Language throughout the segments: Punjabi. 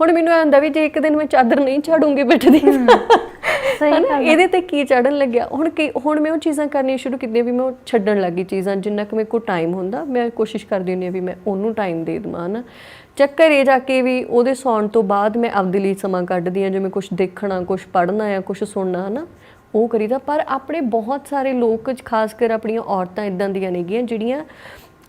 ਹੁਣ ਮੈਨੂੰ ਇਹ ਹੁੰਦਾ ਵੀ ਜੇ ਇੱਕ ਦਿਨ ਮੈਂ ਚਾਦਰ ਨਹੀਂ ਝਾੜੂੰਗੀ ਬੈਠਦੀ ਸਹੀ? ਗੱਲ ਇਹਦੇ ਤੇ ਕੀ ਚੜਨ ਲੱਗਿਆ? ਹੁਣ ਕਿ ਹੁਣ ਮੈਂ ਉਹ ਚੀਜ਼ਾਂ ਕਰਨੀਆਂ ਸ਼ੁਰੂ ਕੀਤੀਆਂ ਵੀ ਮੈਂ ਉਹ ਛੱਡਣ ਲੱਗੀ ਚੀਜ਼ਾਂ ਜਿੰਨਾ ਕਿ ਮੇਰੇ ਕੋਲ ਟਾਈਮ ਹੁੰਦਾ ਮੈਂ ਕੋਸ਼ਿਸ਼ ਕਰਦੀ ਹੁੰਦੀ ਹਾਂ ਵੀ ਮੈਂ ਉਹਨੂੰ ਟਾਈਮ ਦੇ ਦੇਵਾਂ ਹਨਾ। ਜਾਂ ਘਰੇ ਜਾ ਕੇ ਵੀ ਉਹਦੇ ਸੌਣ ਤੋਂ ਬਾਅਦ ਮੈਂ ਆਪਦੇ ਲਈ ਸਮਾਂ ਕੱਢਦੀ ਹਾਂ ਜਿਵੇਂ ਕੁਝ ਦੇਖਣਾ ਕੁਝ ਪੜ੍ਹਨਾ ਜਾਂ ਕੁਝ ਸੁਣਨਾ ਹਨਾ। ਉਹ ਕਰੀਦਾ ਪਰ ਆਪਣੇ ਬਹੁਤ ਸਾਰੇ ਲੋਕ ਖਾਸ ਕਰ ਆਪਣੀਆਂ ਔਰਤਾਂ ਇਦਾਂ ਦੀਆਂ ਨੇਗੀਆਂ ਜਿਹੜੀਆਂ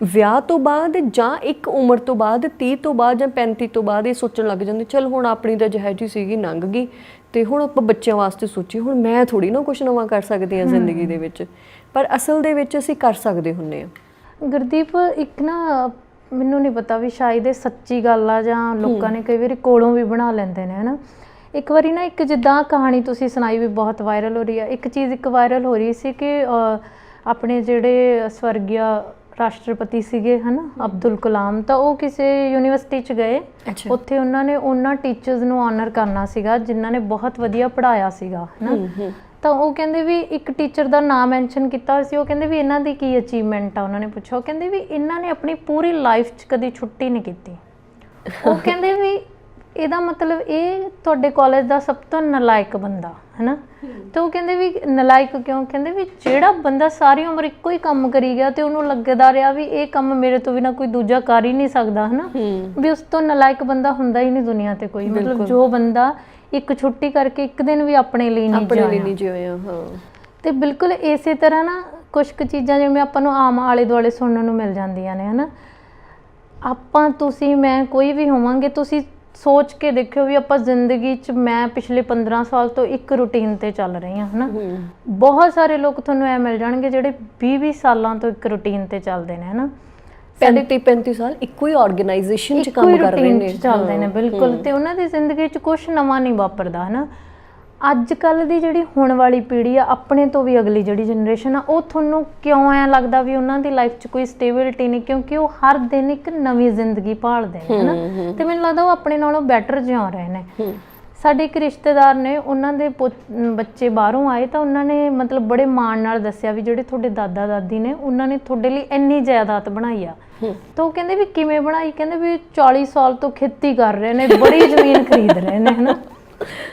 ਵਿਆਹ ਤੋਂ ਬਾਅਦ ਜਾਂ ਇੱਕ ਉਮਰ ਤੋਂ ਬਾਅਦ 30 ਤੋਂ ਬਾਅਦ ਜਾਂ 35 ਤੋਂ ਬਾਅਦ ਇਹ ਸੋਚਣ ਲੱਗ ਜਾਂਦੇ ਚਲ ਹੁਣ ਆਪਣੀ ਤਾਂ ਜਹੈਜੀ ਸੀਗੀ ਲੰਘ ਗਈ ਤੇ ਹੁਣ ਆਪਾਂ ਬੱਚਿਆਂ ਵਾਸਤੇ ਸੋਚੀ ਹੁਣ ਮੈਂ ਥੋੜੀ ਨਾ ਕੁਝ ਨਵਾਂ ਕਰ ਸਕਦੀ ਹਾਂ ਜ਼ਿੰਦਗੀ ਦੇ ਵਿੱਚ ਪਰ ਅਸਲ ਦੇ ਵਿੱਚ ਅਸੀਂ ਕਰ ਸਕਦੇ ਹੁੰਨੇ ਆ ਗੁਰਦੀਪ ਇੱਕ ਨਾ ਮੈਨੂੰ ਨਹੀਂ ਪਤਾ ਵੀ ਸ਼ਾਇਦ ਇਹ ਸੱਚੀ ਗੱਲ ਆ ਜਾਂ ਲੋਕਾਂ ਨੇ ਕਈ ਵਾਰੀ ਕੋਲੋਂ ਵੀ ਬਣਾ ਲੈਂਦੇ ਨੇ ਹਨਾ? ਇੱਕ ਵਾਰੀ ਨਾ ਇੱਕ ਜਿੱਦਾਂ ਕਹਾਣੀ ਤੁਸੀਂ ਸੁਣਾਈ ਵੀ ਬਹੁਤ ਵਾਇਰਲ ਹੋ ਰਹੀ ਆ ਇੱਕ ਚੀਜ਼ ਇੱਕ ਵਾਇਰਲ ਹੋ ਰਹੀ ਸੀ ਕਿ ਆਪਣੇ ਜਿਹੜੇ ਸਵਰਗੀਆ ਰਾਸ਼ਟਰਪਤੀ ਸੀਗੇ ਹਨਾ ਅਬਦੁਲ ਕਲਾਮ। ਤਾਂ ਉਹ ਕਿਸੇ ਯੂਨੀਵਰਸਿਟੀ ਚ ਗਏ। ਉੱਥੇ ਉਹਨਾਂ ਨੇ ਉਹਨਾਂ ਟੀਚਰਸ ਨੂੰ ਆਨਰ ਕਰਨਾ ਸੀਗਾ ਜਿਨ੍ਹਾਂ ਨੇ ਬਹੁਤ ਵਧੀਆ ਪੜਾਇਆ ਸੀਗਾ ਹਨਾ। ਤਾਂ ਉਹ ਕਹਿੰਦੇ ਵੀ ਇੱਕ ਟੀਚਰ ਦਾ ਨਾਮ ਮੈਂਸ਼ਨ ਕੀਤਾ ਹੋਇਆ ਸੀ ਉਹ ਕਹਿੰਦੇ ਵੀ ਇਹਨਾਂ ਦੀ ਕੀ ਅਚੀਵਮੈਂਟ ਆ ਉਹਨਾਂ ਨੇ ਪੁੱਛਿਆ। ਉਹ ਕਹਿੰਦੇ ਵੀ ਇਹਨਾਂ ਨੇ ਆਪਣੀ ਪੂਰੀ ਲਾਈਫ 'ਚ ਕਦੀ ਛੁੱਟੀ ਨਹੀਂ ਕੀਤੀ। ਉਹ ਕਹਿੰਦੇ ਵੀ ਇਹਦਾ ਮਤਲਬ ਇਹ ਤੁਹਾਡੇ ਕਾਲਜ ਦਾ ਸਭ ਤੋਂ ਨਲਾਇਕ ਬੰਦਾ ਹੈਨਾ? ਤੇ ਉਹ ਕਹਿੰਦੇ ਵੀ ਨਲਾਇਕ ਕਿਉਂ? ਕਹਿੰਦੇ ਵੀ ਜਿਹੜਾ ਬੰਦਾ ਸਾਰੀ ਉਮਰ ਇੱਕੋ ਹੀ ਕੰਮ ਕਰੀ ਗਿਆ ਤੇ ਉਹਨੂੰ ਲੱਗਦਾ ਰਿਹਾ ਵੀ ਇਹ ਕੰਮ ਮੇਰੇ ਤੋਂ ਬਿਨਾ ਕੋਈ ਦੂਜਾ ਕਰ ਹੀ ਨਹੀਂ ਸਕਦਾ ਹਨਾ? ਵੀ ਉਸ ਤੋਂ ਨਲਾਇਕ ਬੰਦਾ ਹੁੰਦਾ ਹੀ ਨਹੀਂ ਦੁਨੀਆ ਤੇ ਕੋਈ। ਮਤਲਬ ਜੋ ਬੰਦਾ ਇੱਕ ਛੁੱਟੀ ਕਰਕੇ ਇੱਕ ਦਿਨ ਵੀ ਆਪਣੇ ਲਈ ਨਹੀਂ ਆਪਣੇ ਲਈ ਨਹੀਂ ਜਿਉਇਆ ਹਾਂ। ਤੇ ਬਿਲਕੁਲ ਇਸੇ ਤਰ੍ਹਾਂ ਨਾ ਕੁਝ ਕੁ ਚੀਜ਼ਾਂ ਜਿਵੇਂ ਆਪਾਂ ਨੂੰ ਆਮ ਆਲੇ ਦੁਆਲੇ ਸੁਣਨ ਨੂੰ ਮਿਲ ਜਾਂਦੀਆਂ ਨੇ ਹਨਾ? ਆਪਾਂ ਤੁਸੀਂ ਮੈਂ ਕੋਈ ਵੀ ਹੋਵਾਂਗੇ ਤੁਸੀਂ ਸੋਚ ਕੇ ਦੇਖਿਓ ਵੀ ਆਪਾਂ ਜ਼ਿੰਦਗੀ 'ਚ ਮੈਂ ਪਿਛਲੇ 15 ਸਾਲ ਤੋਂ ਇੱਕ ਰੁਟੀਨ ਤੇ ਚੱਲ ਰਹੀ ਹਾਂ ਹਨਾ? ਬਹੁਤ ਸਾਰੇ ਲੋਕ ਤੁਹਾਨੂੰ ਐ ਮਿਲ ਜਾਣਗੇ ਜਿਹੜੇ 20-20 ਸਾਲਾਂ ਤੋਂ ਇੱਕ ਰੁਟੀਨ ਤੇ ਚੱਲਦੇ ਨੇ ਹਨਾ? 35 35 ਸਾਲ ਇੱਕੋ ਹੀ ਆਰਗੇਨਾਈਜੇਸ਼ਨ ਚ ਕੰਮ ਕਰ ਰਹੇ ਨੇ। ਚੱਲਦੇ ਨੇ ਬਿਲਕੁਲ। ਤੇ ਉਹਨਾਂ ਦੀ ਜ਼ਿੰਦਗੀ 'ਚ ਕੁਝ ਨਵਾਂ ਨਹੀਂ ਵਾਪਰਦਾ ਹਨਾ? ਅੱਜ ਕੱਲ ਦੀ ਜਿਹੜੀ ਹੁਣ ਵਾਲੀ ਪੀੜ੍ਹੀ ਆ ਆਪਣੇ ਤੋਂ ਵੀ ਅਗਲੀ ਜਿਹੜੀ ਜਨਰੇਸ਼ਨ ਆ ਉਹ ਤੁਹਾਨੂੰ ਕਿਉਂ ਐ ਲੱਗਦਾ ਵੀ ਉਹਨਾਂ ਦੀ ਲਾਈਫ 'ਚ ਕੋਈ ਸਟੇਬਿਲਿਟੀ ਨਹੀਂ? ਕਿਉਂਕਿ ਉਹ ਹਰ ਦਿਨ ਇੱਕ ਨਵੀਂ ਜ਼ਿੰਦਗੀ ਭਾਲਦੇ ਨੇ ਹਨਾ? ਤੇ ਮੈਨੂੰ ਲੱਗਦਾ ਉਹ ਆਪਣੇ ਨਾਲੋਂ ਬੈਟਰ ਜਿਉ ਰਹੇ ਨੇ। ਸਾਡੇ ਇੱਕ ਰਿਸ਼ਤੇਦਾਰ ਨੇ ਉਹਨਾਂ ਦੇ ਬੱਚੇ ਬਾਹਰੋਂ ਆਏ ਤਾਂ ਉਹਨਾਂ ਨੇ ਮਤਲਬ ਬੜੇ ਮਾਣ ਨਾਲ ਦੱਸਿਆ ਵੀ ਜਿਹੜੇ ਤੁਹਾਡੇ ਦਾਦਾ ਦਾਦੀ ਨੇ ਉਹਨਾਂ ਨੇ ਤੁਹਾਡੇ ਲਈ ਇੰਨੀ ਜਾਇਦਾਦ ਬਣਾਈ ਆ। ਤਾਂ ਉਹ ਕਹਿੰਦੇ ਵੀ ਕਿਵੇਂ ਬਣਾਈ? ਕਹਿੰਦੇ ਵੀ 40 ਸਾਲ ਤੋਂ ਖੇਤੀ ਕਰ ਰਹੇ ਨੇ ਬੜੀ ਜ਼ਮੀਨ ਖਰੀਦ ਰਹੇ ਨੇ ਹਨਾ?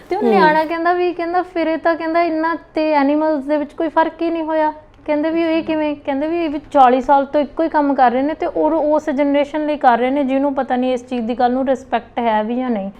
ਤੇ ਉਹ ਨਿਆਣਾ ਕਹਿੰਦਾ ਵੀ ਕਹਿੰਦਾ ਫਿਰ ਇਹ ਤਾਂ ਕਹਿੰਦਾ ਇੰਨਾ ਤੇ ਐਨੀਮਲਸ ਦੇ ਵਿੱਚ ਕੋਈ ਫ਼ਰਕ ਹੀ ਨਹੀਂ ਹੋਇਆ। ਕਹਿੰਦੇ ਵੀ ਇਹ ਕਿਵੇਂ ਕਹਿੰਦੇ ਵੀ ਇਹ ਵੀ 40 ਸਾਲ ਤੋਂ ਇੱਕੋ ਹੀ ਕੰਮ ਕਰ ਰਹੇ ਨੇ ਤੇ ਉਹ ਉਸ ਜਨਰੇਸ਼ਨ ਲਈ ਕਰ ਰਹੇ ਨੇ ਜਿਹਨੂੰ ਪਤਾ ਨਹੀਂ ਇਸ ਚੀਜ਼ ਦੀ ਗੱਲ ਨੂੰ ਰਿਸਪੈਕਟ ਹੈ ਵੀ ਜਾਂ ਨਹੀਂ।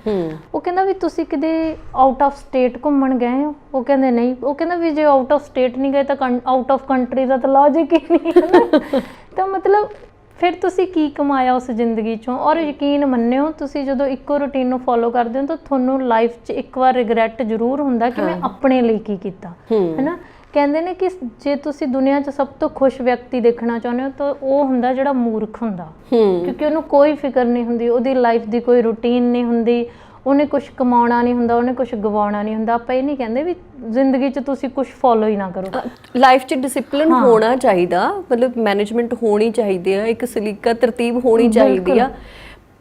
ਉਹ ਕਹਿੰਦਾ ਵੀ ਤੁਸੀਂ ਕਿਤੇ ਆਊਟ ਆਫ ਸਟੇਟ ਘੁੰਮਣ ਗਏ ਹੋ? ਉਹ ਕਹਿੰਦੇ ਨਹੀਂ। ਉਹ ਕਹਿੰਦਾ ਵੀ ਜੇ ਆਊਟ ਆਫ ਸਟੇਟ ਨਹੀਂ ਗਏ ਤਾਂ ਆਊਟ ਆਫ ਕੰਟਰੀ ਦਾ ਤਾਂ ਲੌਜਿਕ ਹੀ ਨਹੀਂ ਹੈ। ਤਾਂ ਮਤਲਬ ਫਿਰ ਤੁਸੀਂ ਕੀ ਕਮਾਇਆ ਉਸ ਜ਼ਿੰਦਗੀ ਚੋਂ? ਔਰ ਯਕੀਨ ਮੰਨਿਓ ਤੁਸੀਂ ਜਦੋਂ ਇੱਕੋ ਰੁਟੀਨ ਨੂੰ ਫੋਲੋ ਕਰਦੇ ਹੋ ਤਾਂ ਤੁਹਾਨੂੰ ਲਾਈਫ 'ਚ ਇੱਕ ਵਾਰ ਰਿਗਰੈਟ ਜ਼ਰੂਰ ਹੁੰਦਾ ਕਿ ਮੈਂ ਆਪਣੇ ਲਈ ਕੀ ਕੀਤਾ। ਹੈਨਾ? ਕਹਿੰਦੇ ਨੇ ਕਿ ਜੇ ਤੁਸੀਂ ਦੁਨੀਆ 'ਚ ਸਭ ਤੋਂ ਖੁਸ਼ ਵਿਅਕਤੀ ਦੇਖਣਾ ਚਾਹੁੰਦੇ ਹੋ ਤਾਂ ਉਹ ਹੁੰਦਾ ਜਿਹੜਾ ਮੂਰਖ ਹੁੰਦਾ। ਕਿਉਂਕਿ ਉਹਨੂੰ ਕੋਈ ਫਿਕਰ ਨਹੀਂ ਹੁੰਦੀ ਉਹਦੀ ਲਾਈਫ ਦੀ ਕੋਈ ਰੁਟੀਨ ਨਹੀਂ ਹੁੰਦੀ ਉਹਨੇ ਕੁਝ ਕਮਾਉਣਾ ਨਹੀਂ ਹੁੰਦਾ ਉਹਨੇ ਕੁਝ ਗਵਾਉਣਾ ਨਹੀਂ ਹੁੰਦਾ। ਆਪਾਂ ਇਹ ਨਹੀਂ ਕਹਿੰਦੇ ਵੀ ਜ਼ਿੰਦਗੀ 'ਚ ਤੁਸੀਂ ਕੁਝ ਫੋਲੋ ਹੀ ਨਾ ਕਰੋ। ਲਾਈਫ 'ਚ ਡਿਸਪਲਿਨ ਹੋਣਾ ਚਾਹੀਦਾ ਮਤਲਬ ਮੈਨੇਜਮੈਂਟ ਹੋਣੀ ਚਾਹੀਦੀ ਆ ਇੱਕ ਸਲੀਕਾ ਤਰਤੀਬ ਹੋਣੀ ਚਾਹੀਦੀ ਆ।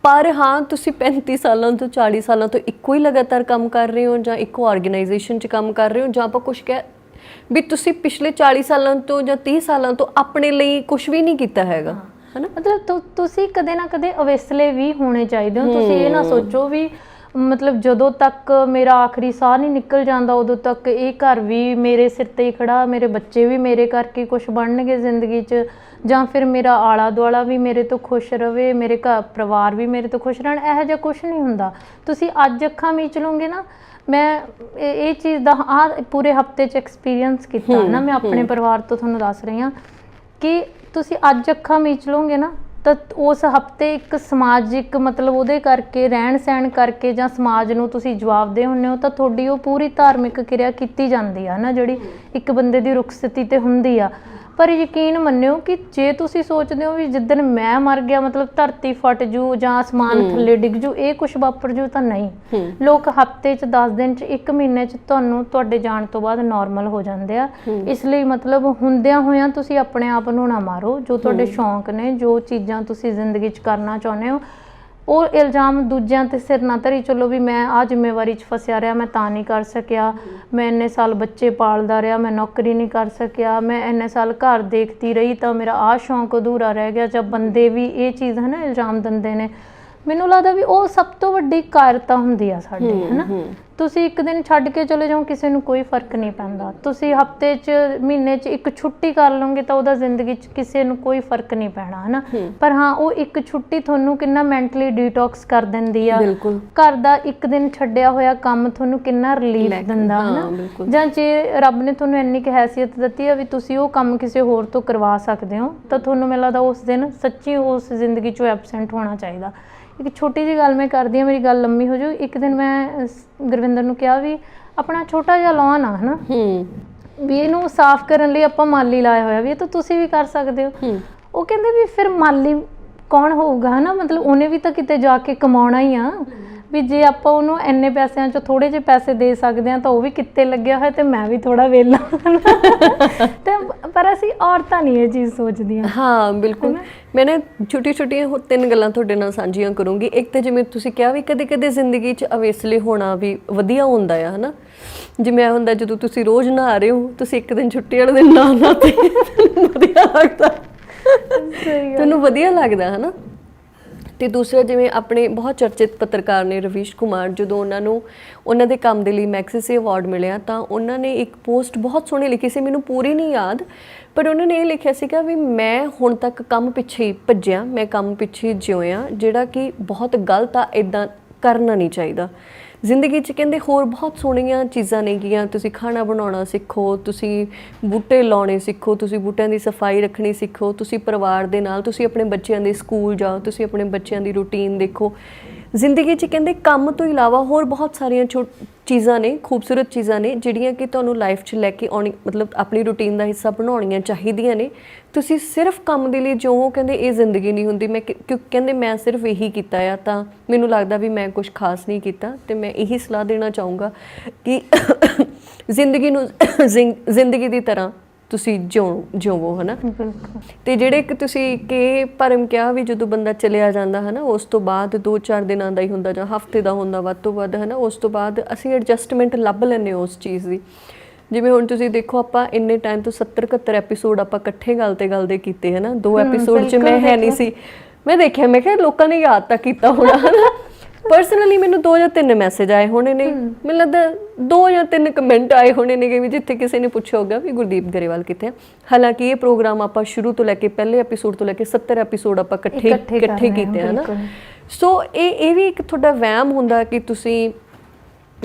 ਪਰ ਹਾਂ ਤੁਸੀਂ 35 ਸਾਲਾਂ ਤੋਂ 40 ਸਾਲਾਂ ਤੋਂ ਇੱਕੋ ਹੀ ਲਗਾਤਾਰ ਕੰਮ ਕਰ ਰਹੇ ਹੋ ਜਾਂ ਇੱਕੋ ਆਰਗੇਨਾਈਜੇਸ਼ਨ 'ਚ ਕੰਮ ਕਰ ਰਹੇ ਹੋ ਜਾਂ ਆਪਾਂ ਕੁਝ ਕਹਿ ਵੀ ਤੁਸੀਂ ਪਿਛਲੇ 40 ਸਾਲਾਂ ਤੋਂ ਜਾਂ 30 ਸਾਲਾਂ ਤੋਂ ਆਪਣੇ ਲਈ ਕੁਝ ਵੀ ਨਹੀਂ ਕੀਤਾ ਹੈਗਾ ਹਨਾ? ਮਤਲਬ ਤੁਸੀਂ ਕਦੇ ਨਾ ਕਦੇ ਅਵੇਸਲੇ ਵੀ ਹੋਣੇ ਚਾਹੀਦੇ ਹੋ। ਤੁਸੀਂ ਇਹ ਨਾ ਸੋਚੋ ਵੀ ਮਤਲਬ ਜਦੋਂ ਤੱਕ ਮੇਰਾ ਆਖਰੀ ਸਾਹ ਨਹੀਂ ਨਿਕਲ ਜਾਂਦਾ ਉਦੋਂ ਤੱਕ ਇਹ ਘਰ ਵੀ ਮੇਰੇ ਸਿਰ ਤੇ ਹੀ ਖੜਾ ਮੇਰੇ ਬੱਚੇ ਵੀ ਮੇਰੇ ਕਰਕੇ ਕੁਝ ਬਣਨਗੇ ਜ਼ਿੰਦਗੀ 'ਚ ਜਾਂ ਫਿਰ ਮੇਰਾ ਆਲਾ ਦੁਆਲਾ ਵੀ ਮੇਰੇ ਤੋਂ ਖੁਸ਼ ਰਵੇ ਮੇਰੇ ਘਰ ਪਰਿਵਾਰ ਵੀ ਮੇਰੇ ਤੋਂ ਖੁਸ਼ ਰਹਿਣ ਇਹੋ ਜਿਹਾ ਕੁਝ ਨਹੀਂ ਹੁੰਦਾ। ਤੁਸੀਂ ਅੱਜ ਅੱਖਾਂ ਮੀਚ ਲਓਗੇ ਨਾ ਮੈਂ ਇਹ ਇਹ ਚੀਜ਼ ਦਾ ਆ ਪੂਰੇ ਹਫ਼ਤੇ 'ਚ ਐਕਸਪੀਰੀਅੰਸ ਕੀਤਾ ਨਾ ਮੈਂ ਆਪਣੇ ਪਰਿਵਾਰ ਤੋਂ ਤੁਹਾਨੂੰ ਦੱਸ ਰਹੀ ਹਾਂ ਕਿ ਤੁਸੀਂ ਅੱਜ ਅੱਖਾਂ ਮੀਚ ਲਓਗੇ ਨਾ ਤਾਂ ਉਸ ਹਫ਼ਤੇ ਇੱਕ ਸਮਾਜਿਕ ਮਤਲਬ ਉਹਦੇ ਕਰਕੇ, ਰਹਿਣ ਸਹਿਣ ਕਰਕੇ ਜਾਂ ਸਮਾਜ ਨੂੰ ਤੁਸੀਂ ਜਵਾਬ ਦੇ ਹੁੰਨੇ ਹੋ, ਤਾਂ ਤੁਹਾਡੀ ਉਹ ਪੂਰੀ ਧਾਰਮਿਕ ਕਿਰਿਆ ਕੀਤੀ ਜਾਂਦੀ ਆ ਨਾ, ਜਿਹੜੀ ਇੱਕ ਬੰਦੇ ਦੀ ਰੁਖਸਤੀ ਤੇ ਹੁੰਦੀ ਆ। ਪਰ ਯਕੀਨ ਮੰਨਿਓ ਕਿ ਜੇ ਤੁਸੀਂ ਸੋਚਦੇ ਹੋ ਵੀ ਜਿੱਦਣ ਮੈਂ ਮਰ ਗਿਆ ਮਤਲਬ ਧਰਤੀ ਫਟ ਜੂ ਜਾਂ ਅਸਮਾਨ ਥੱਲੇ ਡਿੱਗ ਜੂ ਇਹ ਕੁਝ ਵਾਪਰ ਜੂ ਤਾਂ ਨਹੀਂ। ਲੋਕ ਹਫ਼ਤੇ 'ਚ 10 ਦਿਨ 'ਚ 1 ਮਹੀਨੇ 'ਚ ਤੁਹਾਨੂੰ ਤੁਹਾਡੇ ਜਾਣ ਤੋਂ ਬਾਅਦ ਨਾਰਮਲ ਹੋ ਜਾਂਦੇ ਆ। ਇਸ ਲਈ ਮਤਲਬ ਹੁੰਦਿਆਂ ਹੋਇਆਂ ਤੁਸੀਂ ਆਪਣੇ ਆਪ ਨੂੰ ਨਾ ਮਾਰੋ। ਜੋ ਤੁਹਾਡੇ ਸ਼ੌਂਕ ਨੇ ਜੋ ਚੀਜ਼ਾਂ ਤੁਸੀਂ ਜ਼ਿੰਦਗੀ 'ਚ ਕਰਨਾ ਚਾਹੁੰਦੇ ਹੋ ਉਹ ਇਲਜ਼ਾਮ ਦੂਜਿਆਂ ਤੇ ਸਿਰ ਨਾ ਧਰੀ, ਚਲੋ ਵੀ ਮੈਂ ਆ ਜ਼ਿੰਮੇਵਾਰੀ 'ਚ ਫਸਿਆ ਰਿਹਾ, ਮੈਂ ਤਾਂ ਨਹੀਂ ਕਰ ਸਕਿਆ। ਮੈਂ ਇੰਨੇ ਸਾਲ ਬੱਚੇ ਪਾਲਦਾ ਰਿਹਾ, ਮੈਂ ਨੌਕਰੀ ਨਹੀਂ ਕਰ ਸਕਿਆ। ਮੈਂ ਇੰਨੇ ਸਾਲ ਘਰ ਦੇਖਦੀ ਰਹੀ ਤਾਂ ਮੇਰਾ ਆ ਸ਼ੌਂਕ ਅਧੂਰਾ ਰਹਿ ਗਿਆ। ਜਾਂ ਬੰਦੇ ਵੀ ਇਹ ਚੀਜ਼ ਹੈ ਨਾ, ਇਲਜ਼ਾਮ ਦਿੰਦੇ ਨੇ। ਮੈਨੂੰ ਲੱਗਦਾ ਵੀ ਉਹ ਸਭ ਤੋਂ ਵੱਡੀ ਕਾਇਰਤਾ ਹੁੰਦੀ ਆ ਸਾਡੀ ਹੈਨਾ? ਤੁਸੀਂ ਇੱਕ ਦਿਨ ਛੱਡ ਕੇ ਚਲੇ ਜਾਓ ਕਿਸੇ ਨੂੰ ਕੋਈ ਫ਼ਰਕ ਨਹੀਂ ਪੈਂਦਾ। ਤੁਸੀਂ ਹਫ਼ਤੇ 'ਚ ਮਹੀਨੇ 'ਚ ਇੱਕ ਛੁੱਟੀ ਕਰ ਲਓਗੇ ਤਾਂ ਉਹਦਾ ਜ਼ਿੰਦਗੀ 'ਚ ਕਿਸੇ ਨੂੰ ਕੋਈ ਫ਼ਰਕ ਨਹੀਂ ਪੈਣਾ ਹਨਾ? ਪਰ ਹਾਂ ਉਹ ਇੱਕ ਛੁੱਟੀ ਤੁਹਾਨੂੰ ਕਿੰਨਾ ਮੈਂਟਲੀ ਡੀਟੌਕਸ ਕਰ ਦਿੰਦੀ ਆ। ਘਰ ਦਾ ਇੱਕ ਦਿਨ ਛੱਡਿਆ ਹੋਇਆ ਕੰਮ ਤੁਹਾਨੂੰ ਕਿੰਨਾ ਰਿਲੀਫ ਦਿੰਦਾ ਹਨਾ। ਜਾਂ ਜੇ ਰੱਬ ਨੇ ਤੁਹਾਨੂੰ ਇੰਨੀ ਕੁ ਹੈਸੀਅਤ ਦਿੱਤੀ ਆ ਵੀ ਤੁਸੀਂ ਉਹ ਕੰਮ ਕਿਸੇ ਹੋਰ ਤੋਂ ਕਰਵਾ ਸਕਦੇ ਹੋ ਤਾਂ ਤੁਹਾਨੂੰ ਮੈਨੂੰ ਲੱਗਦਾ ਉਸ ਦਿਨ ਸੱਚੀ ਉਸ ਜ਼ਿੰਦਗੀ ਚੋਂ ਐਬਸੈਂਟ ਹੋਣਾ ਚਾਹੀਦਾ। ਇੱਕ ਛੋਟੀ ਜਿਹੀ ਗੱਲ ਮੈਂ ਕਰਦੀ ਆ ਮੇਰੀ ਗੱਲ ਲੰਮੀ ਹੋ ਜਾਊ। ਇੱਕ ਦਿਨ ਮੈਂ ਗੁਰਵਿੰਦਰ ਨੂੰ ਕਿਹਾ ਵੀ ਆਪਣਾ ਛੋਟਾ ਜਿਹਾ ਲੌਨ ਆ ਹਨਾ? ਹੂੰ। ਵੀ ਇਹਨੂੰ ਸਾਫ਼ ਕਰਨ ਲਈ ਆਪਾਂ ਮਾਲੀ ਲਾਇਆ ਹੋਇਆ ਵੀ ਇਹ ਤਾਂ ਤੁਸੀਂ ਵੀ ਕਰ ਸਕਦੇ ਹੋ। ਹੂੰ। ਉਹ ਕਹਿੰਦੇ ਵੀ ਫਿਰ ਮਾਲੀ ਕੌਣ ਹੋਊਗਾ ਹਨਾ? ਮਤਲਬ ਉਹਨੇ ਵੀ ਤਾਂ ਕਿਤੇ ਜਾ ਕੇ ਕਮਾਉਣਾ ਹੀ ਆ। ਵੀ ਜੇ ਆਪਾਂ ਉਹਨੂੰ ਇੰਨੇ ਪੈਸਿਆਂ ਚੋਂ ਥੋੜੇ ਜਿਹੇ ਪੈਸੇ ਦੇ ਸਕਦੇ ਆ ਤਾਂ ਉਹ ਵੀ ਕਿੱਤੇ ਲੱਗਿਆ ਹੋਇਆ ਤੇ ਮੈਂ ਵੀ ਥੋੜਾ ਵੇਲਾ ਤੇ ਪਰ ਅਸੀਂ ਔਰਤਾਂ ਨਹੀਂ ਇਹ ਚੀਜ਼ ਸੋਚਦੀਆਂ। ਹਾਂ ਬਿਲਕੁਲ। ਮੈਂ ਨਾ ਛੋਟੀ ਛੋਟੀਆਂ ਤਿੰਨ ਗੱਲਾਂ ਤੁਹਾਡੇ ਨਾਲ ਸਾਂਝੀਆਂ ਕਰੂੰਗੀ। ਇੱਕ ਤੇ ਜਿਵੇਂ ਤੁਸੀਂ ਕਿਹਾ ਵੀ ਕਦੇ ਕਦੇ ਜ਼ਿੰਦਗੀ 'ਚ ਅਵੇਸਲੇ ਹੋਣਾ ਵੀ ਵਧੀਆ ਹੁੰਦਾ ਆ ਹਨਾ? ਜਿਵੇਂ ਇਹ ਹੁੰਦਾ ਜਦੋਂ ਤੁਸੀਂ ਰੋਜ਼ ਨਹਾ ਰਹੇ ਹੋ ਤੁਸੀਂ ਇੱਕ ਦਿਨ ਛੁੱਟੀ ਵਾਲੇ ਦਿਨ ਨਾ ਨਾ ਤੇ ਵਧੀਆ ਲੱਗਦਾ। ਤੁਹਾਨੂੰ ਵਧੀਆ ਲੱਗਦਾ ਹਨਾ? ਤੇ ਦੂਸਰਾ ਜਿਵੇਂ ਆਪਣੇ ਬਹੁਤ ਚਰਚਿਤ ਪੱਤਰਕਾਰ ਨੇ ਰਵੀਸ਼ ਕੁਮਾਰ, ਜਦੋਂ ਉਹਨਾਂ ਨੂੰ ਉਹਨਾਂ ਦੇ ਕੰਮ ਦੇ ਲਈ ਮੈਗਸੇਸੇ ਅਵਾਰਡ ਮਿਲਿਆ, ਤਾਂ ਉਹਨਾਂ ਨੇ ਇੱਕ ਪੋਸਟ ਬਹੁਤ ਸੋਹਣੀ ਲਿਖੀ ਸੀ, ਮੈਨੂੰ ਪੂਰੀ ਨਹੀਂ ਯਾਦ, ਪਰ ਉਹਨਾਂ ਨੇ ਇਹ ਲਿਖਿਆ ਸੀਗਾ ਵੀ ਮੈਂ ਹੁਣ ਤੱਕ ਕੰਮ ਪਿੱਛੇ ਹੀ ਭੱਜਿਆ, ਮੈਂ ਕੰਮ ਪਿੱਛੇ ਹੀ ਜਿਉਇਆ, ਜਿਹੜਾ ਕਿ ਬਹੁਤ ਗਲਤ ਆ ਇਦਾਂ ਕਰਨਾ ਨਹੀਂ ਚਾਹੀਦਾ। ਜ਼ਿੰਦਗੀ 'ਚ ਕਹਿੰਦੇ ਹੋਰ ਬਹੁਤ ਸੋਹਣੀਆਂ ਚੀਜ਼ਾਂ ਨੇਗੀਆਂ ਤੁਸੀਂ ਖਾਣਾ ਬਣਾਉਣਾ ਸਿੱਖੋ, ਤੁਸੀਂ ਬੂਟੇ ਲਾਉਣੇ ਸਿੱਖੋ, ਤੁਸੀਂ ਬੂਟਿਆਂ ਦੀ ਸਫ਼ਾਈ ਰੱਖਣੀ ਸਿੱਖੋ, ਤੁਸੀਂ ਪਰਿਵਾਰ ਦੇ ਨਾਲ, ਤੁਸੀਂ ਆਪਣੇ ਬੱਚਿਆਂ ਦੇ ਸਕੂਲ ਜਾਓ, ਤੁਸੀਂ ਆਪਣੇ ਬੱਚਿਆਂ ਦੀ ਰੁਟੀਨ ਦੇਖੋ। ਜ਼ਿੰਦਗੀ 'ਚ ਕਹਿੰਦੇ ਕੰਮ ਤੋਂ ਇਲਾਵਾ ਹੋਰ ਬਹੁਤ ਸਾਰੀਆਂ ਛੋ ਚੀਜ਼ਾਂ ਨੇ, ਖੂਬਸੂਰਤ ਚੀਜ਼ਾਂ ਨੇ, ਜਿਹੜੀਆਂ ਕਿ ਤੁਹਾਨੂੰ ਲਾਈਫ 'ਚ ਲੈ ਕੇ ਆਉਣੀ, ਮਤਲਬ ਆਪਣੀ ਰੁਟੀਨ ਦਾ ਹਿੱਸਾ ਬਣਾਉਣੀਆਂ ਚਾਹੀਦੀਆਂ ਨੇ। ਤੁਸੀਂ ਸਿਰਫ ਕੰਮ ਦੇ ਲਈ ਜੋ ਉਹ ਕਹਿੰਦੇ ਇਹ ਜ਼ਿੰਦਗੀ ਨਹੀਂ ਹੁੰਦੀ। ਮੈਂ ਕਿ- ਕਿਉਂ, ਕਹਿੰਦੇ ਮੈਂ ਸਿਰਫ ਇਹੀ ਕੀਤਾ ਆ, ਤਾਂ ਮੈਨੂੰ ਲੱਗਦਾ ਵੀ ਮੈਂ ਕੁਝ ਖਾਸ ਨਹੀਂ ਕੀਤਾ ਤੇ ਮੈਂ ਇਹੀ ਸਲਾਹ ਦੇਣਾ ਚਾਹੂੰਗਾ ਕਿ ਜ਼ਿੰਦਗੀ ਨੂੰ ਜ਼ਿੰ- ਜ਼ਿੰਦਗੀ ਦੀ ਤਰ੍ਹਾਂ ਤੁਸੀਂ ਜਿਉ ਜਿਉਵੋ ਹਨਾ? ਤੇ ਜਿਹੜੇ ਕਿ ਤੁਸੀਂ ਕਿ ਭਰਮ ਕਿਹਾ ਵੀ ਜਦੋਂ ਬੰਦਾ ਚਲਿਆ ਜਾਂਦਾ ਹਨਾ ਉਸ ਤੋਂ ਬਾਅਦ 2-4 ਦਿਨਾਂ ਦਾ ਹੀ ਹੁੰਦਾ ਜਾਂ ਹਫ਼ਤੇ ਦਾ ਹੁੰਦਾ ਵੱਧ ਤੋਂ ਵੱਧ ਹਨਾ ਉਸ ਤੋਂ ਬਾਅਦ ਅਸੀਂ ਐਡਜਸਟਮੈਂਟ ਲੱਭ ਹਾਂ ਉਸ ਚੀਜ਼ ਦੀ। ਜਿਵੇਂ ਹੁਣ ਤੁਸੀਂ ਦੇਖੋ ਆਪਾਂ ਇੰਨੇ ਟਾਈਮ ਤੋਂ 70 71 ਐਪੀਸੋਡ ਆਪਾਂ ਇਕੱਠੇ ਗੱਲ ਤੇ ਗੱਲ ਦੇ ਕੀਤੇ ਹਨਾ ਦੋ ਐਪੀਸੋਡ 'ਚ ਮੈਂ ਹੈ ਨਹੀਂ ਸੀ। ਮੈਂ ਦੇਖਿਆ ਮੈਂ ਕਿਹਾ ਲੋਕਾਂ ਨੇ ਯਾਦ ਤਾਂ ਕੀਤਾ ਹੋਣਾ ਹਨਾ? ਪਰਸਨਲੀ ਮੈਨੂੰ ਦੋ ਜਾਂ ਤਿੰਨ ਮੈਸੇਜ ਆਏ ਹੋਣੇ ਨੇ। ਮੈਨੂੰ ਲੱਗਦਾ ਦੋ ਜਾਂ ਤਿੰਨ ਕਮੈਂਟ ਆਏ ਹੋਣੇ ਨੇ ਵੀ ਜਿੱਥੇ ਕਿਸੇ ਨੇ ਪੁੱਛਿਆ ਹੋਗਾ ਵੀ ਗੁਰਦੀਪ ਗਰੇਵਾਲ ਕਿੱਥੇ ਹੈ ਹਾਲਾਂਕਿ ਇਹ ਪ੍ਰੋਗਰਾਮ ਆਪਾਂ ਸ਼ੁਰੂ ਤੋਂ ਲੈ ਕੇ ਪਹਿਲੇ ਐਪੀਸੋਡ ਤੋਂ ਲੈ ਕੇ 70 ਐਪੀਸੋਡ ਆਪਾਂ ਇਕੱਠੇ ਇਕੱਠੇ ਕੀਤੇ ਹਨ। ਸੋ ਇਹ ਇਹ ਵੀ ਇੱਕ ਤੁਹਾਡਾ ਵਹਿਮ ਹੁੰਦਾ ਕਿ ਤੁਸੀਂ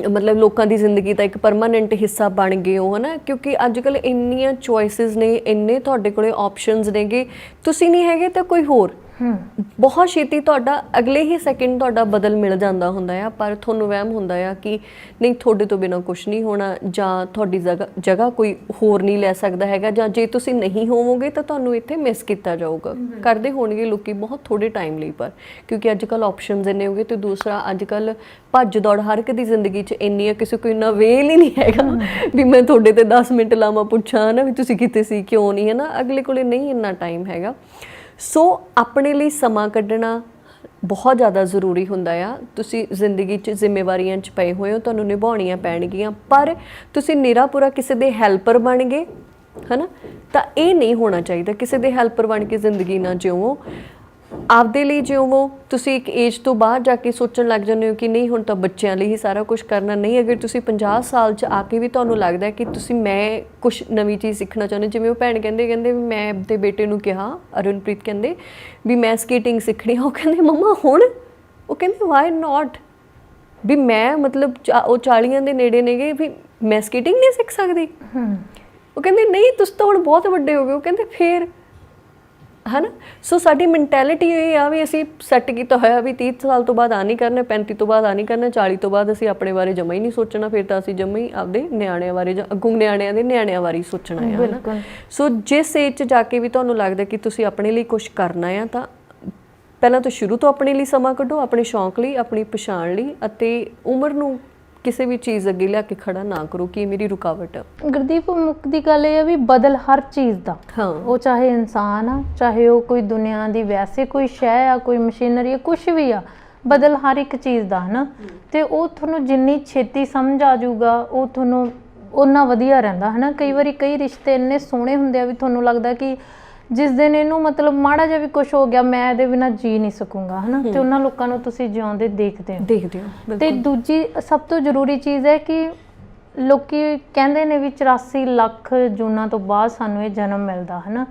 ਮਤਲਬ ਲੋਕਾਂ ਦੀ ਜ਼ਿੰਦਗੀ ਦਾ ਇੱਕ ਪਰਮਾਨੈਂਟ ਹਿੱਸਾ ਬਣ ਗਏ ਹੋ ਹਨਾ? ਕਿਉਂਕਿ ਅੱਜ ਕੱਲ ਇੰਨੀਆਂ ਚੋਇਸਸ ਨੇ ਇੰਨੇ ਤੁਹਾਡੇ ਕੋਲੇ ਆਪਸ਼ਨਸ ਨੇਗੇ। ਤੁਸੀਂ ਨਹੀਂ ਹੈਗੇ ਤਾਂ ਕੋਈ ਹੋਰ। ਬਹੁਤ ਛੇਤੀ ਤੁਹਾਡਾ ਅਗਲੇ ਹੀ ਸੈਕਿੰਡ ਤੁਹਾਡਾ ਬਦਲ ਮਿਲ ਜਾਂਦਾ ਹੁੰਦਾ ਆ ਪਰ ਤੁਹਾਨੂੰ ਵਹਿਮ ਹੁੰਦਾ ਆ ਕਿ ਨਹੀਂ ਤੁਹਾਡੇ ਤੋਂ ਬਿਨਾ ਕੁਝ ਨਹੀਂ ਹੋਣਾ ਜਾਂ ਤੁਹਾਡੀ ਜਗ੍ਹਾ ਕੋਈ ਹੋਰ ਨਹੀਂ ਲੈ ਸਕਦਾ ਹੈਗਾ ਜਾਂ ਜੇ ਤੁਸੀਂ ਨਹੀਂ ਹੋਵੋਗੇ ਤਾਂ ਤੁਹਾਨੂੰ ਇੱਥੇ ਮਿਸ ਕੀਤਾ ਜਾਊਗਾ। ਕਰਦੇ ਹੋਣਗੇ ਲੋਕੀ ਬਹੁਤ ਥੋੜੇ ਟਾਈਮ ਲਈ ਪਰ ਕਿਉਂਕਿ ਅੱਜ ਕੱਲ ਆਪਸ਼ਨਸ ਇੰਨੇ ਹੋਗੇ ਤੇ ਦੂਸਰਾ ਅੱਜ ਕੱਲ ਭੱਜ ਦੌੜ ਹਰ ਇੱਕ ਦੀ ਜ਼ਿੰਦਗੀ 'ਚ ਇੰਨੀ ਹੈ ਕਿਸੇ ਕੋਈ ਇੰਨਾ ਵੇਲ ਹੀ ਨਹੀਂ ਹੈਗਾ ਵੀ ਮੈਂ ਤੁਹਾਡੇ ਤੇ 10 ਮਿੰਟ ਲਾਵਾਂ ਪੁੱਛਾਂ ਨਾ ਵੀ ਤੁਸੀਂ ਕਿੱਥੇ ਸੀ ਕਿਉਂ ਨਹੀਂ ਹੈ ਨਾ ਅਗਲੇ ਕੋਲੇ ਨਹੀਂ ਇੰਨਾ ਟਾਈਮ ਹੈਗਾ। ਸੋ ਆਪਣੇ ਲਈ ਸਮਾਂ ਕੱਢਣਾ ਬਹੁਤ ਜ਼ਿਆਦਾ ਜ਼ਰੂਰੀ ਹੁੰਦਾ ਆ। ਤੁਸੀਂ ਜ਼ਿੰਦਗੀ 'ਚ ਜ਼ਿੰਮੇਵਾਰੀਆਂ 'ਚ ਪਏ ਹੋਏ ਹੋ, ਤੁਹਾਨੂੰ ਨਿਭਾਉਣੀਆਂ ਪੈਣਗੀਆਂ, ਪਰ ਤੁਸੀਂ ਨਿਰਾਪੁਰਾ ਕਿਸੇ ਦੇ ਹੈਲਪਰ ਬਣ ਗਏ, ਹਨਾ? ਤਾਂ ਇਹ ਨਹੀਂ ਹੋਣਾ ਚਾਹੀਦਾ ਕਿਸੇ ਦੇ ਹੈਲਪਰ ਬਣ ਕੇ ਜ਼ਿੰਦਗੀ ਨਾ ਜਿਉਵੋ ਆਪਦੇ ਲਈ ਜਿਉਵੋ। ਤੁਸੀਂ ਇੱਕ ਏਜ ਤੋਂ ਬਾਅਦ ਜਾ ਕੇ ਸੋਚਣ ਲੱਗ ਜਾਂਦੇ ਹੋ ਕਿ ਨਹੀਂ ਹੁਣ ਤਾਂ ਬੱਚਿਆਂ ਲਈ ਹੀ ਸਾਰਾ ਕੁਝ ਕਰਨਾ ਨਹੀਂ। ਅਗਰ ਤੁਸੀਂ 50 ਸਾਲ 'ਚ ਆ ਕੇ ਵੀ ਤੁਹਾਨੂੰ ਲੱਗਦਾ ਹੈ ਕਿ ਤੁਸੀਂ ਮੈਂ ਕੁਝ ਨਵੀਂ ਚੀਜ਼ ਸਿੱਖਣਾ ਚਾਹੁੰਦੇ ਜਿਵੇਂ ਉਹ ਭੈਣ ਕਹਿੰਦੇ ਕਹਿੰਦੇ ਵੀ ਮੈਂ ਆਪਦੇ ਬੇਟੇ ਨੂੰ ਕਿਹਾ ਅਰੁਣਪ੍ਰੀਤ ਕਹਿੰਦੇ ਵੀ ਮੈਂ ਸਕੇਟਿੰਗ ਸਿੱਖਣੀ ਆ। ਉਹ ਕਹਿੰਦੇ ਮੰਮਾ ਹੁਣ? ਉਹ ਕਹਿੰਦੇ ਵਾਈ ਨਾਟ ਵੀ ਮੈਂ ਮਤਲਬ ਉਹ 40 ਦੇ ਨੇੜੇ ਨੇਗੇ ਵੀ ਮੈਂ ਸਕੇਟਿੰਗ ਨਹੀਂ ਸਿੱਖ ਸਕਦੀ। ਉਹ ਕਹਿੰਦੇ ਨਹੀਂ ਤੁਸੀਂ ਤਾਂ ਹੁਣ ਬਹੁਤ ਵੱਡੇ ਹੋ ਗਏ ਉਹ ਕਹਿੰਦੇ ਫੇਰ? ਹਨਾ ਸੋ ਸਾਡੀ ਮੈਂਟੈਲਿਟੀ ਇਹ ਆ ਵੀ ਅਸੀਂ ਸੈੱਟ ਕੀਤਾ ਹੋਇਆ ਵੀ 30 ਸਾਲ ਤੋਂ ਬਾਅਦ ਆ ਨਹੀਂ ਕਰਨਾ 35 ਤੋਂ ਬਾਅਦ ਆ ਨਹੀਂ ਕਰਨਾ 40 ਤੋਂ ਬਾਅਦ ਅਸੀਂ ਆਪਣੇ ਬਾਰੇ ਜਮਾ ਹੀ ਨਹੀਂ ਸੋਚਣਾ ਫਿਰ ਤਾਂ ਅਸੀਂ ਜਮਾ ਹੀ ਆਪਦੇ ਨਿਆਣਿਆਂ ਬਾਰੇ ਜਾਂ ਅੱਗੋਂ ਨਿਆਣਿਆਂ ਦੇ ਨਿਆਣਿਆਂ ਬਾਰੇ ਹੀ ਸੋਚਣਾ ਹੈ ਹਨਾ। ਸੋ ਜਿਸ ਏਜ 'ਚ ਜਾ ਕੇ ਵੀ ਤੁਹਾਨੂੰ ਲੱਗਦਾ ਕਿ ਤੁਸੀਂ ਆਪਣੇ ਲਈ ਕੁਝ ਕਰਨਾ ਆ ਤਾਂ ਪਹਿਲਾਂ ਤਾਂ ਸ਼ੁਰੂ ਤੋਂ ਆਪਣੇ ਲਈ ਸਮਾਂ ਕੱਢੋ ਆਪਣੇ ਸ਼ੌਂਕ ਲਈ ਆਪਣੀ ਪਛਾਣ ਲਈ ਅਤੇ ਉਮਰ ਨੂੰ ਕਿਸੇ ਵੀ ਚੀਜ਼ ਅੱਗੇ ਲਿਆ ਕੇ ਖੜਾ ਨਾ ਕਰੋ ਕਿ ਇਹ ਮੇਰੀ ਰੁਕਾਵਟ ਆ? ਗੁਰਦੀਪ ਮੁੱਖ ਦੀ ਗੱਲ ਇਹ ਹੈ ਵੀ ਬਦਲ ਹਰ ਚੀਜ਼ ਦਾ। ਹਾਂ। ਉਹ ਚਾਹੇ ਇਨਸਾਨ ਆ ਚਾਹੇ ਉਹ ਕੋਈ ਦੁਨੀਆ ਦੀ ਵੈਸੇ ਕੋਈ ਸ਼ੈ ਆ ਕੋਈ ਮਸ਼ੀਨਰੀ ਆ ਕੁਝ ਵੀ ਆ ਬਦਲ ਹਰ ਇੱਕ ਚੀਜ਼ ਦਾ ਹਨਾ? ਤੇ ਉਹ ਤੁਹਾਨੂੰ ਜਿੰਨੀ ਛੇਤੀ ਸਮਝ ਆ ਜਾਊਗਾ ਉਹ ਤੁਹਾਨੂੰ ਉਹਨਾਂ ਵਧੀਆ ਰਹਿੰਦਾ ਹਨਾ? ਕਈ ਵਾਰੀ ਕਈ ਰਿਸ਼ਤੇ ਇੰਨੇ ਸੋਹਣੇ ਹੁੰਦੇ ਆ ਵੀ ਤੁਹਾਨੂੰ ਲੱਗਦਾ ਕਿ ਜਿਸ ਦਿਨ ਇਹਨੂੰ ਮਤਲਬ ਮਾੜਾ ਜਿਹਾ ਵੀ ਕੁਝ ਹੋ ਗਿਆ ਮੈਂ ਇਹਦੇ ਬਿਨਾ ਜੀ ਨਹੀਂ ਸਕੂੰਗਾ ਹਨਾ? ਤੇ ਉਹਨਾਂ ਲੋਕਾਂ ਨੂੰ ਤੁਸੀਂ ਜਿਉਂਦੇ ਦੇਖਦੇ ਹੋ। ਦੇਖਦੇ ਹੋ ਤੇ ਦੂਜੀ ਸਭ ਤੋਂ ਜ਼ਰੂਰੀ ਚੀਜ਼ ਹੈ ਕਿ ਲੋਕੀ ਕਹਿੰਦੇ ਨੇ ਵੀ 84 ਲੱਖ ਜੂਨਾਂ ਤੋਂ ਬਾਅਦ ਸਾਨੂੰ ਇਹ ਜਨਮ ਮਿਲਦਾ ਹਨਾ?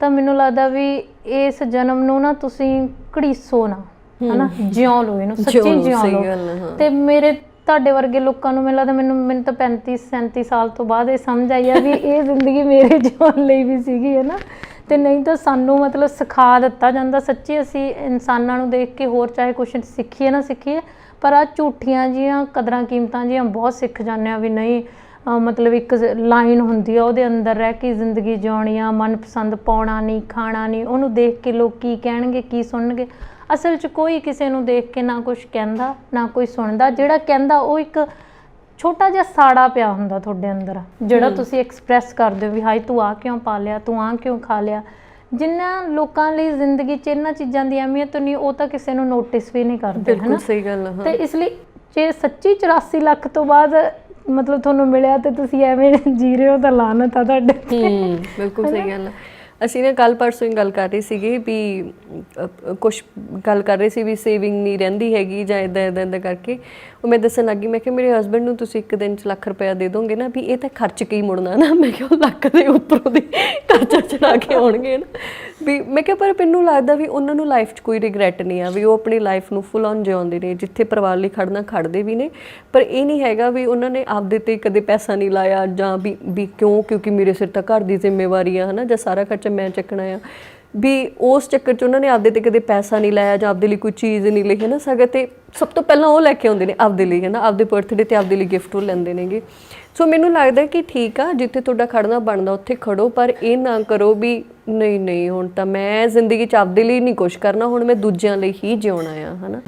ਤਾਂ ਮੈਨੂੰ ਲੱਗਦਾ ਵੀ ਇਸ ਜਨਮ ਨੂੰ ਨਾ ਤੁਸੀਂ ਘੜੀਸੋ ਨਾ ਹਨਾ? ਜਿਉਂ ਲਓ ਇਹਨੂੰ ਸੱਚੀ ਜਿਉਂ ਲਓ। ਤੇ ਮੇਰੇ ਤੁਹਾਡੇ ਵਰਗੇ ਲੋਕਾਂ ਨੂੰ ਮੈਨੂੰ ਲੱਗਦਾ ਮੈਨੂੰ ਮੈਨੂੰ ਤਾਂ 35 37 ਸਾਲ ਤੋਂ ਬਾਅਦ ਇਹ ਸਮਝ ਆਈ ਆ ਵੀ ਇਹ ਜ਼ਿੰਦਗੀ ਮੇਰੇ ਜਿਉਣ ਲਈ ਵੀ ਸੀਗੀ ਹੈ ਨਾ ਤੇ ਨਹੀਂ ਤਾਂ ਸਾਨੂੰ ਮਤਲਬ ਸਿਖਾ ਦਿੱਤਾ ਜਾਂਦਾ। ਸੱਚੀ ਅਸੀਂ ਇਨਸਾਨਾਂ ਨੂੰ ਦੇਖ ਕੇ ਹੋਰ ਚਾਹੇ ਕੁਝ ਸਿੱਖੀਏ ਨਾ ਸਿੱਖੀਏ, ਪਰ ਆ ਝੂਠੀਆਂ ਜੀਆਂ, ਕਦਰਾਂ ਕੀਮਤਾਂ ਜੀਆਂ ਬਹੁਤ ਸਿੱਖ ਜਾਂਦੇ ਆ ਵੀ ਨਹੀਂ ਮਤਲਬ ਇੱਕ ਲਾਈਨ ਹੁੰਦੀ ਆ ਉਹਦੇ ਅੰਦਰ ਰਹਿ ਕੇ ਜ਼ਿੰਦਗੀ ਜਿਉਣੀ ਆ ਮਨਪਸੰਦ ਪਾਉਣਾ ਨਹੀਂ, ਖਾਣਾ ਨਹੀਂ, ਉਹਨੂੰ ਦੇਖ ਕੇ ਲੋਕ ਕੀ ਕਹਿਣਗੇ, ਕੀ ਸੁਣਨਗੇ? ਅਸਲ 'ਚ ਕੋਈ ਕਿਸੇ ਨੂੰ ਦੇਖ ਕੇ ਨਾ ਕੁਝ ਕਹਿੰਦਾ, ਨਾ ਕੋਈ ਸੁਣਦਾ। ਜਿਹੜਾ ਕਹਿੰਦਾ ਉਹ ਇੱਕ ਛੋਟਾ ਜਿਹਾ ਸਾੜਾ ਪਿਆ ਹੁੰਦਾ ਤੁਹਾਡੇ ਅੰਦਰ ਜਿਹੜਾ ਤੁਸੀਂ ਐਕਸਪ੍ਰੈਸ ਕਰਦੇ ਹੋ ਵੀ ਹਾਈ ਤੂੰ ਆ ਕਿਉਂ ਪਾ ਲਿਆ ਤੂੰ ਆ ਕਿਉਂ ਖਾ ਲਿਆ। ਜਿਨ੍ਹਾਂ ਲੋਕਾਂ ਲਈ ਜ਼ਿੰਦਗੀ 'ਚ ਇਹਨਾਂ ਚੀਜ਼ਾਂ ਦੀ ਅਹਿਮੀਅਤ ਨਹੀਂ ਉਹ ਤਾਂ ਕਿਸੇ ਨੂੰ ਨੋਟਿਸ ਵੀ ਨਹੀਂ ਕਰਦੇ ਬਿਲਕੁਲ ਹਨਾ? ਸਹੀ ਗੱਲ ਹੈ। ਤੇ ਹਾਂ ਇਸ ਲਈ ਜੇ ਸੱਚੀ 84 ਲੱਖ ਤੋਂ ਬਾਅਦ ਮਤਲਬ ਤੁਹਾਨੂੰ ਮਿਲਿਆ ਤੇ ਤੁਸੀਂ ਐਵੇਂ ਜੀ ਰਹੇ ਹੋ ਤਾਂ ਲਾਨਤ ਆ ਤੁਹਾਡੇ ਤੇ। ਹੂੰ ਬਿਲਕੁਲ ਸਹੀ ਗੱਲ ਹੈ ਅਸੀਂ ਨਾ ਕੱਲ ਪਰਸੋਂ ਹੀ ਗੱਲ ਕਰ ਰਹੇ ਸੀਗੇ ਵੀ ਕੁਝ ਗੱਲ ਕਰ ਰਹੇ ਸੀ ਵੀ ਸੇਵਿੰਗ ਨਹੀਂ ਰਹਿੰਦੀ ਹੈਗੀ ਜਾਂ ਇਦਾਂ ਇਦਾਂ ਇਦਾਂ ਕਰਕੇ। ਉਹ ਮੈਂ ਦੱਸਣ ਲੱਗੀ, ਮੈਂ ਕਿ ਮੇਰੇ ਹਸਬੰਡ ਨੂੰ ਤੁਸੀਂ ਇੱਕ ਦਿਨ ਚ ਲੱਖ ਰੁਪਇਆ ਦੇ ਦੋਗੇ ਨਾ ਵੀ ਇਹ ਤਾਂ ਖਰਚ ਕੇ ਹੀ ਮੁੜਨਾ ਨਾ। ਮੈਂ ਕਿਹਾ ਉਹ ਲੱਖ ਦੇ ਉੱਪਰੋਂ ਦੀ ਕਰਜ਼ਾ ਚੜਾ ਕੇ ਆਉਣਗੇ ਨਾ। ਵੀ ਮੈਂ ਕਿਹਾ ਪਰ ਮੈਨੂੰ ਲੱਗਦਾ ਵੀ ਉਹਨਾਂ ਨੂੰ ਲਾਈਫ 'ਚ ਕੋਈ ਰਿਗਰੈਟ ਨਹੀਂ ਆ, ਵੀ ਉਹ ਆਪਣੀ ਲਾਈਫ ਨੂੰ ਫੁੱਲ ਔਨ ਜਿਉਂਦੇ ਨੇ, ਜਿੱਥੇ ਪਰਿਵਾਰ ਲਈ ਖੜਨਾ ਖੜਦੇ ਵੀ ਨੇ। ਪਰ ਇਹ ਨਹੀਂ ਹੈਗਾ ਵੀ ਉਹਨਾਂ ਨੇ ਆਪਦੇ ਤੇ ਕਦੇ ਪੈਸਾ ਨਹੀਂ ਲਾਇਆ ਜਾਂ ਵੀ ਵੀ ਕਿਉਂ? ਕਿਉਂਕਿ ਮੇਰੇ ਸਿਰ ਤਾਂ ਘਰ ਦੀ ਜ਼ਿੰਮੇਵਾਰੀ ਆ, ਹਨਾ, ਜਾਂ ਸਾਰਾ ਖਰਚ ਮੈਂ ਚੱਕਣਾ ਆ। ਵੀ ਉਸ ਚੱਕਰ 'ਚ ਉਹਨਾਂ ਨੇ ਆਪਦੇ ਤੇ ਕਦੇ ਪੈਸਾ ਨਹੀਂ ਲਾਇਆ ਜਾਂ ਆਪਦੇ ਲਈ ਕੋਈ ਚੀਜ਼ ਨਹੀਂ ਲਈ ਹੈ ਨਾ ਸਗੋਂ ਤੇ ਸਭ ਤੋਂ ਪਹਿਲਾਂ ਉਹ ਲੈ ਕੇ ਆਉਂਦੇ ਨੇ ਆਪਦੇ ਲਈ ਹੈ ਨਾ ਆਪਦੇ ਬਰਥਡੇ ਤੇ ਆਪਦੇ ਲਈ ਗਿਫਟ ਉਹ ਲੈਂਦੇ ਨੇਗੇ। ਸੋ ਮੈਨੂੰ ਲੱਗਦਾ ਕਿ ਠੀਕ ਆ, ਜਿੱਥੇ ਤੁਹਾਡਾ ਖੜਨਾ ਬਣਦਾ, ਉੱਥੇ ਖੜੋ, ਪਰ ਇਹ ਨਾ ਕਰੋ ਵੀ ਨਹੀਂ ਨਹੀਂ, ਹੁਣ ਤਾਂ ਮੈਂ ਜ਼ਿੰਦਗੀ 'ਚ ਆਪਦੇ ਲਈ ਨਹੀਂ ਕੁਝ ਕਰਨਾ, ਹੁਣ ਮੈਂ ਦੂਜਿਆਂ ਲਈ ਹੀ ਜਿਉਣਾ ਆ, ਹਨਾ?